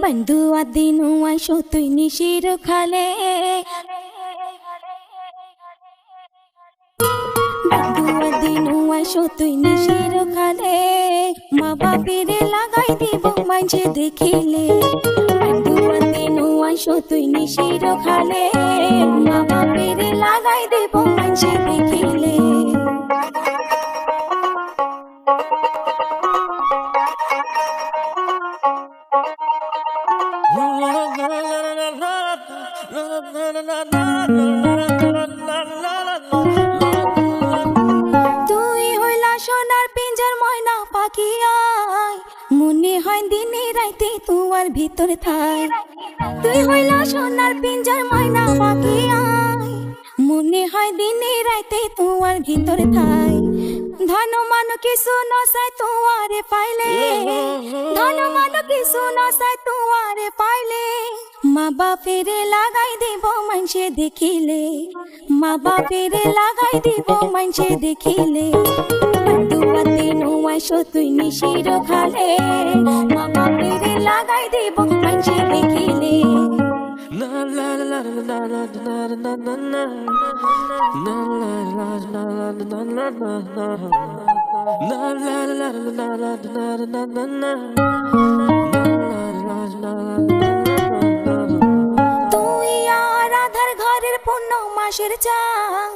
বন্ধু আদিন, আইসো তুই নিশির খালে। বন্ধু আদিন, আইসো তুই নিশির খালে। মা বাপিরে লাগাই দিব মাঝে দেখিলে। বন্ধু আদিন, আইসো তুই নিশির খালে। মা লাগাই দিব মাঝে দেখিলে। তোমার ভিতর থাই তুই হইলা সোনার পিঞ্জার ময়না পাখি মনে হয় দিনে রাইতে তোমার ভিতর থাই। ধন মান কিছু নসাই তোমারে পাইলে। ধন মান কিছু নসাই তোমারে পাইলে। মা বাপেরে লাগাই দেব মানসে দেখিলে। মা বাপেরে লাগাই দেব মানসে দেখিলে। দুয়াতে নোয়াইশো তুই নিশির খালে। মা বাপেরে লাগাই দেব মানসে দেখিলে তুই আর আধার ঘরের পূর্ণ মাসের চাল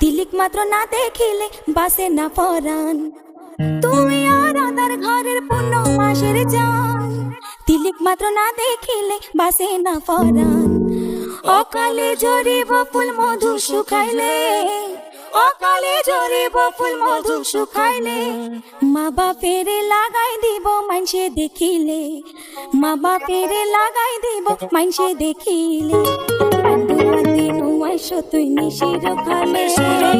তিলিক মাত্র না দেখিলে বাসে না পরান তিলিক মাত্র না দেখিলে বাসে না পরান অকালে ঝরিব ফুল মধু শুকাইলে, অকালে ঝরিব ফুল মধু শুকাইলে, মা বাপেরে লাগাই দিব মানসে দেখিলে, মা বাপেরে লাগাই দিব মানসে দেখিলে। তুই নিশির খালে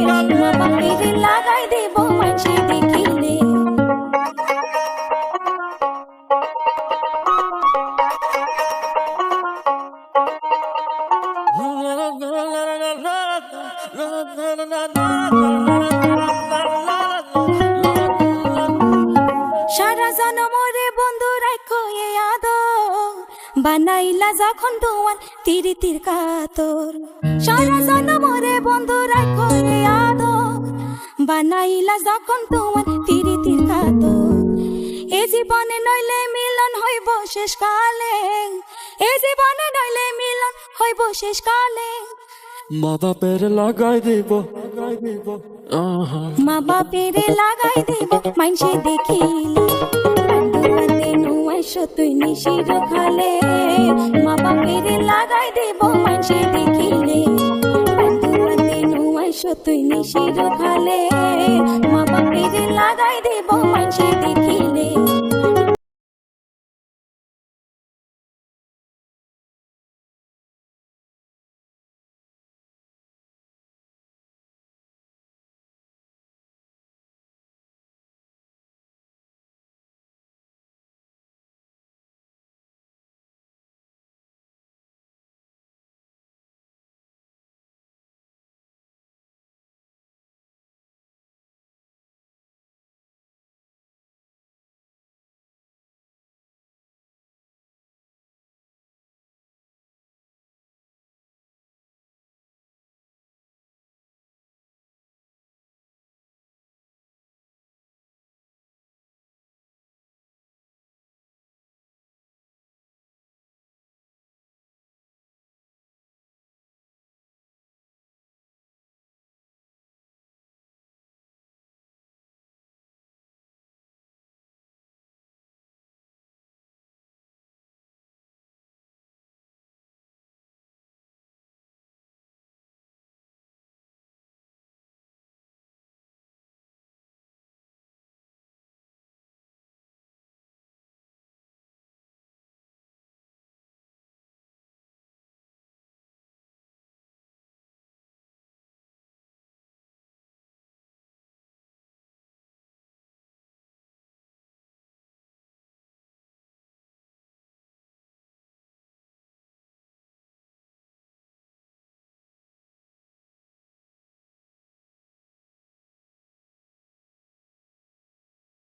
মা বাপেরে লাগাই দিব মানসে সারা জনমরে বন্ধু রাখো বানাইলা যখন তোমার তিরি তীর কাতর। সারা জনমরে বন্ধু রাখো এ বানাইলা যখন তোমার তিরি তীর কাতর। এ জীবনে নইলে মিলন হইব শেষ কালে এ জীবনে নইলে হইব শেষ কালে। মা বাপের লাগাই দেব। মা বাপেরে লাগাই দেব মাইনসে দেখিলে। তুই নিশির খালে। মা বাপেরে লাগাই দেব মাইনসে দেখিলে। তুই নিশির খালে। মা বাপেরে লাগাই দেব